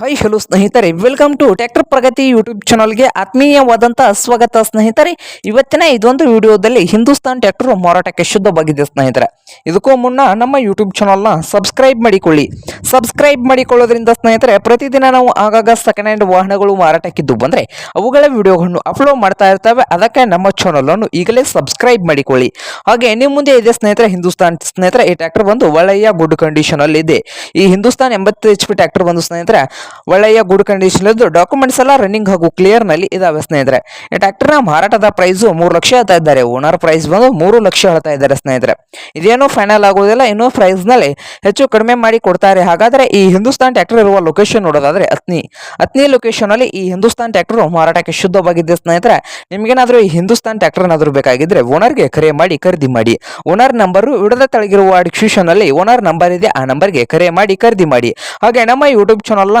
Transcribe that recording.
Hi hello ಸ್ನೇಹಿತರೆ. Welcome to tractor Pragati YouTube ಚಾನಲ್ಗೆ ಆತ್ಮೀಯವಾದಂಥ ಸ್ವಾಗತ ಸ್ನೇಹಿತರೆ. ಇವತ್ತಿನ ಇದೊಂದು ವಿಡಿಯೋದಲ್ಲಿ ಹಿಂದೂಸ್ತಾನ್ ಟ್ಯಾಕ್ಟರ್ ಮಾರಾಟಕ್ಕೆ ಶುದ್ಧವಾಗಿದೆ ಸ್ನೇಹಿತರೆ. ಇದಕ್ಕೂ ಮುನ್ನ ನಮ್ಮ ಯೂಟ್ಯೂಬ್ ಚಾನಲ್ನ ಸಬ್ಸ್ಕ್ರೈಬ್ ಮಾಡಿಕೊಳ್ಳಿ. ಸಬ್ಸ್ಕ್ರೈಬ್ ಮಾಡಿಕೊಳ್ಳೋದ್ರಿಂದ ಸ್ನೇಹಿತರೆ, ಪ್ರತಿದಿನ ನಾವು ಆಗಾಗ ಸೆಕೆಂಡ್ ಹ್ಯಾಂಡ್ ವಾಹನಗಳು ಮಾರಾಟಕ್ಕಿದ್ದು ಬಂದರೆ ಅವುಗಳ ವಿಡಿಯೋಗಳನ್ನು ಅಪ್ಲೋಡ್ ಮಾಡ್ತಾ ಇರ್ತವೆ. ಅದಕ್ಕೆ ನಮ್ಮ ಚಾನಲನ್ನು ಈಗಲೇ ಸಬ್ಸ್ಕ್ರೈಬ್ ಮಾಡಿಕೊಳ್ಳಿ. ಹಾಗೆ ನಿಮ್ಮ ಮುಂದೆ ಇದೆ ಸ್ನೇಹಿತರೆ, ಹಿಂದೂಸ್ತಾನ್ ಸ್ನೇಹಿತರೆ, ಈ ಟ್ಯಾಕ್ಟರ್ ಒಂದು ಒಳ್ಳೆಯ ಗುಡ್ ಕಂಡೀಷನಲ್ಲಿದೆ ಈ ಹಿಂದೂಸ್ತಾನ್ ಎಂಬತ್ತು ಎಚ್ ಪಿ ಟ್ಯಾಕ್ಟರ್ ಬಂದು ಸ್ನೇಹಿತರೆ ಒಳ್ಳೆಯ ಗುಡ್ ಕಂಡೀಷನ್ ಇದ್ದು ಡಾಕ್ಯುಮೆಂಟ್ಸ್ ಎಲ್ಲ ರನ್ನಿಂಗ್ ಹಾಗೂ ಕ್ಲಿಯರ್ನಲ್ಲಿ ಇದಾವೆ ಸ್ನೇಹಿತರೆ. ಈ ಟ್ರ್ಯಾಕ್ಟರ್ನ ಮಾರಾಟದ ಪ್ರೈಸ್ ಮೂರು ಲಕ್ಷ ಹೇಳ್ತಾ ಇದ್ದಾರೆ. ಓನರ್ ಪ್ರೈಸ್ ಬಂದು ಮೂರು ಲಕ್ಷ ಹೇಳ್ತಾ ಇದ್ದಾರೆ ಸ್ನೇಹಿತರೆ. ಇದೇನು ಫೈನಲ್ ಆಗುವುದಿಲ್ಲ ಇನ್ನೂ ಪ್ರೈಸ್ನಲ್ಲಿ ಹೆಚ್ಚು ಕಡಿಮೆ ಮಾಡಿ ಕೊಡ್ತಾರೆ. ಹಾಗಾದ್ರೆ ಈ ಹಿಂದೂಸ್ತಾನ್ ಟ್ರ್ಯಾಕ್ಟರ್ ಇರುವ ಲೊಕೇಶನ್ ನೋಡೋದಾದ್ರೆ ಅತ್ನಿ. ಅತ್ನಿ ಲೊಕೇಶನ್ ಅಲ್ಲಿ ಈ ಹಿಂದೂಸ್ತಾನ್ ಟ್ರ್ಯಾಕ್ಟರ್ ಮಾರಾಟಕ್ಕೆ ಶುದ್ಧವಾಗಿದೆ ಸ್ನೇಹಿತರೆ. ನಿಮಗೇನಾದರೂ ಈ ಹಿಂದೂಸ್ತಾನ್ ಟ್ರ್ಯಾಕ್ಟರ್ ಏನಾದರೂ ಬೇಕಾಗಿದ್ರೆ ಓನರ್ಗೆ ಕರೆ ಮಾಡಿ, ಖರೀದಿ ಮಾಡಿ. ಓನರ್ ನಂಬರ್ ವಿಡದ ತಳಗಿರುವ ಡಿಸ್ಕ್ರಿಪ್ಷನ್ ಅಲ್ಲಿ ಓನರ್ ನಂಬರ್ ಇದೆ, ಆ ನಂಬರ್ಗೆ ಕರೆ ಮಾಡಿ, ಖರೀದಿ ಮಾಡಿ. ಹಾಗೆ ನಮ್ಮ ಯೂಟ್ಯೂಬ್ ಚಾನಲ್ನ